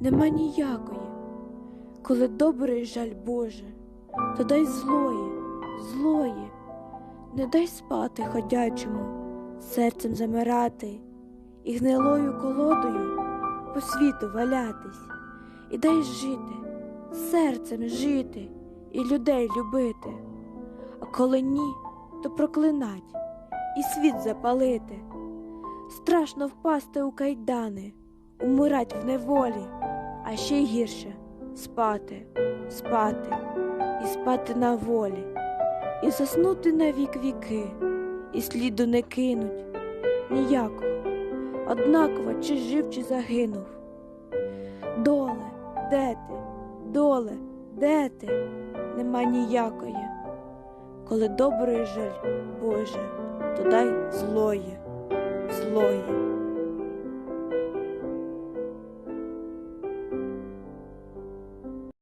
Нема ніякої. Коли добрий жаль Боже, то дай злої, злої, не дай спати ходячому, серцем замирати і гнилою колодою по світу валятись, і дай жити, серцем жити і людей любити. А коли ні, то проклинать і світ запалити. Страшно впасти у кайдани, умирать в неволі, а ще гірше спати, спати і спати на волі, і заснути на вік віки, і сліду не кинуть ніякого, однаково, чи жив, чи загинув. Доле, де ти, доле, де ти? Нема ніякої. Коли добрий жаль, Боже, то дай злої, злої.